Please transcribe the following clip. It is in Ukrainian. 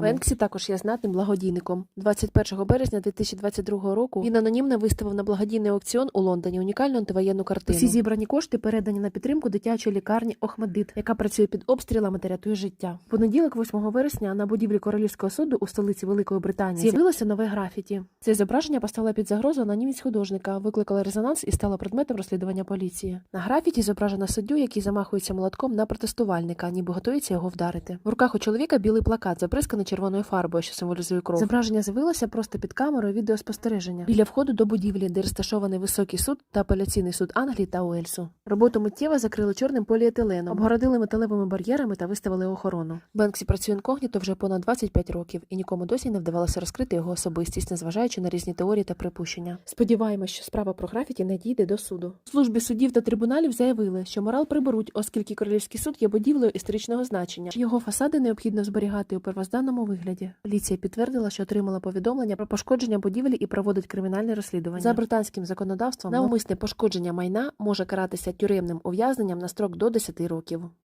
Бенксі також є знатним благодійником. 21 березня 2022 року він анонімно виставив на благодійний аукціон у Лондоні унікальну антивоєнну картину. Всі зібрані кошти передані на підтримку дитячої лікарні Охмадит, яка працює під обстрілами та рятує життя. В Понеділок, 8 вересня, на будівлі королівського суду у столиці Великої Британії з'явилося нове графіті. Це зображення поставило під загрозу анонімність художника, викликало резонанс і стало предметом розслідування поліції. На графіті зображено суддю, який замахується молотком на протестувальника, ніби готується його вдарити. В руках у чоловіка білий плакат, заприсканий червоною фарбою, що символізує кров. Зображення з'явилося просто під камерою відеоспостереження біля входу до будівлі, де розташований високий суд та апеляційний суд Англії та Уельсу. Роботу миттєво закрили чорним поліетиленом, обгородили металевими бар'єрами та виставили охорону. Бенксі працює інкогніто вже понад 25 років, і нікому досі не вдавалося розкрити його особистість, незважаючи на різні теорії та припущення. Сподіваємось, що справа про графіті не дійде до суду. Служби судів та трибуналів заявили, що морал приберуть, оскільки королівський суд є будівлею історичного значення. Його фасади необхідно зберігати у первозданному вигляді. Поліція підтвердила, що отримала повідомлення про пошкодження будівлі і проводить кримінальне розслідування. За британським законодавством навмисне пошкодження майна може каратися тюремним ув'язненням на строк до 10 років.